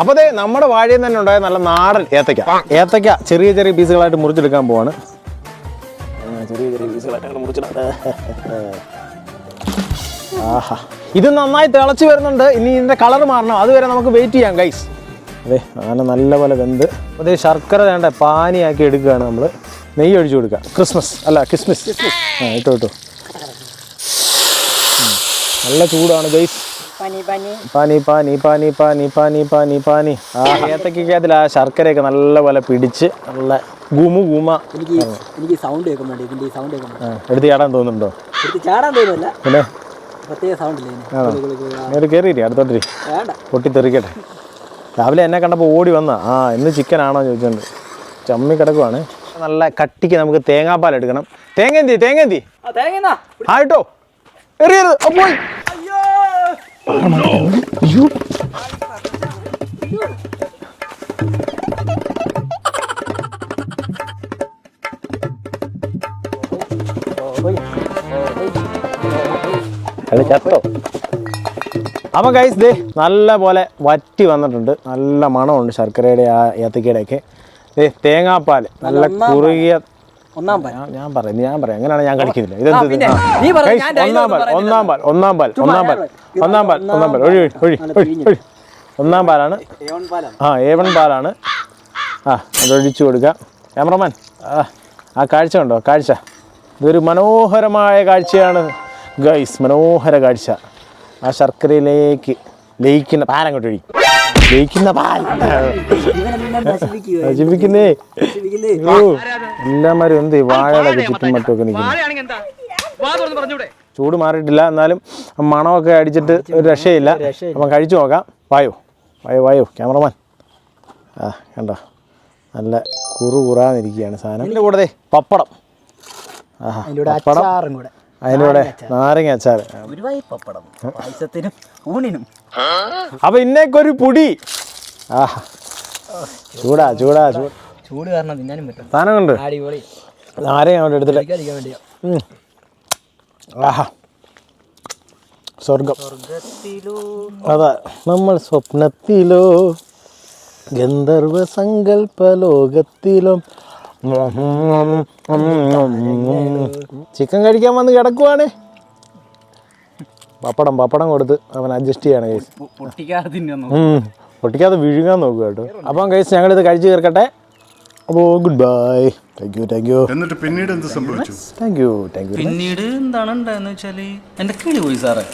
അപ്പോൾ അതെ നമ്മുടെ വാഴയിൽ തന്നെ ഉണ്ടായ നല്ല നാടൻ ഏത്തയ്ക്ക. ഏത്തയ്ക്ക ചെറിയ ചെറിയ പീസുകളായിട്ട് മുറിച്ചെടുക്കാൻ പോവാണ്. ചെറിയ ചെറിയ പീസുകളായിട്ട് അങ്ങനെ ആഹാ. ഇത് നന്നായി തിളച്ച് വരുന്നുണ്ട്. ഇനി ഇതിന്റെ കളർ മാറണം. അതുവരെ നമുക്ക് വെയിറ്റ് ചെയ്യാം ഗൈസ് അതെ അങ്ങനെ നല്ലപോലെ വെന്ത്. അതേ ശർക്കര വേണ്ട പാനിയാക്കി എടുക്കുകയാണ് നമ്മൾ നെയ്യ് ഒഴിച്ചു കൊടുക്കുക. ക്രിസ്മസ് അല്ല ക്രിസ്മസ് ആ ഇട്ടോ ഇട്ടോ. നല്ല ചൂടാണ് ഗൈസ് പനി പനി. പാനി പാനി പാനി പാനി പാനി ആ ഏത്തക്കൊക്കെ അതിൽ ആ ശർക്കരയൊക്കെ നല്ലപോലെ പിടിച്ച് നല്ല ഗുമു ഗുമ. എനിക്ക് എനിക്ക് സൗണ്ട് കേൾക്കാൻ വേണ്ടി ഇതിന്റെ സൗണ്ട് കേൾക്കാൻ എടുത്ത് ചാടാൻ തോന്നുന്നുണ്ടോ? എടുത്ത് ചാടാൻ തോന്നുന്നില്ല. പിന്നെ? പ്രത്യേക സൗണ്ട് ഇല്ലേ കയറിയില്ലേ അടുത്തോട്ടിരി. പൊട്ടിത്തെറിക്കട്ടെ. രാവിലെ എന്നെ കണ്ടപ്പോൾ ഓടി വന്ന ആ ഇന്ന് ചിക്കൻ ആണോ ചോദിച്ചോണ്ട്. ചമ്മി കിടക്കുവാണ്. നല്ല കട്ടിക്ക് നമുക്ക് തേങ്ങാപ്പാൽ എടുക്കണം. തേങ്ങ എന്തി തേങ്ങ എന്തി ആ കേട്ടോ ആയിട്ടോ എറിയരുത്. പോയി. അയ്യോ ചത്തോ അപ്പം ഗൈസ് ദേ നല്ല പോലെ വറ്റി വന്നിട്ടുണ്ട്. നല്ല മണമുണ്ട് ശർക്കരയുടെ ആ ഏത്തക്കയുടെ ഒക്കെ ദേ തേങ്ങാപ്പാൽ നല്ല കുറുകിയ ഒന്നാം പാൽ ഞാൻ- പറയാം ഞാൻ പറയാം. അങ്ങനെയാണ് ഞാൻ കഴിക്കുന്നില്ല ഇതെന്ത് ഒന്നാം പാൽ ഒന്നാം പാൽ ഒന്നാം പാൽ ഒന്നാം പാൽ ഒന്നാം പാൽ ഒന്നാം പാൽ ഒഴി ഒഴി ഒഴി ഒന്നാം പാലാണ് ആ ഏവൺ പാലാണ് ആ അതൊഴിച്ചു കൊടുക്കാം. ക്യാമറമാൻ ആ ആ കാഴ്ച ഉണ്ടോ കാഴ്ച. ഇതൊരു മനോഹരമായ കാഴ്ചയാണ്. ഗൈസ് മനോഹര കാഴ്ച. ആ ശർക്കരയിലേക്ക് ലയിക്കുന്ന പാൽ അങ്ങോട്ട് ഒഴി ലയിക്കുന്ന പാൽ നശിപ്പിക്കുന്നേ. എല്ലാമാരും എന്ത് വാഴയുടെ ചുറ്റും മറ്റുമൊക്കെ നിൽക്കുന്നു ചൂട് മാറിയിട്ടില്ല എന്നാലും മണമൊക്കെ അടിച്ചിട്ട് ഒരു രക്ഷയില്ല. അപ്പം കഴിച്ചു നോക്കാം. വായോ വായോ വായോ ക്യാമറമാൻ. ആ കണ്ടോ? നല്ല കുറു കുറാന്നിരിക്കുകയാണ് സാധനം. അതിന്റെ കൂടെ പപ്പടം. ആഹാ പപ്പടം. അച്ചാറും. നാരങ്ങ അച്ചാറ്. അപ്പൊ അച്ചാർ പപ്പടം പായസത്തിനും ഊണിനും. അപ്പം ഇന്നേക്കൊരു പുടി. ആഹാ ചൂടാ ചൂടാ ചൂട് ചൂട് കാരണം തിന്നാനും പറ്റും സാധനം കൊണ്ട്? അടിപൊളി. നാരങ്ങ അവിടെ എടുത്തിട്ട്. ആഹാ. സ്വർഗം അതാ നമ്മൾ സ്വപ്നത്തിലോ ഗന്ധർവ സങ്കല്പ ലോകത്തിലും ചിക്കൻ കഴിക്കാൻ വന്ന് കിടക്കുവാണ്. പപ്പടം പപ്പടം കൊടുത്ത് അവൻ അഡ്ജസ്റ്റ് ചെയ്യാണ് കേസ് പൊട്ടിക്കാതെ വിഴുങ്ങാൻ നോക്കുക കേട്ടോ. അപ്പം കേസ് ഞങ്ങളിത് കഴിച്ചു തീർക്കട്ടെ. അപ്പോൾ good bye thank you thank you എന്നിട്ട് പിന്നീട് എന്ത് സംഭവിച്ചു? താങ്ക് യു താങ്ക് യു പിന്നീട് എന്താണ് ഉണ്ടായെന്ന് വെച്ചാൽ എന്റെ കിളി പോയി സാറേ.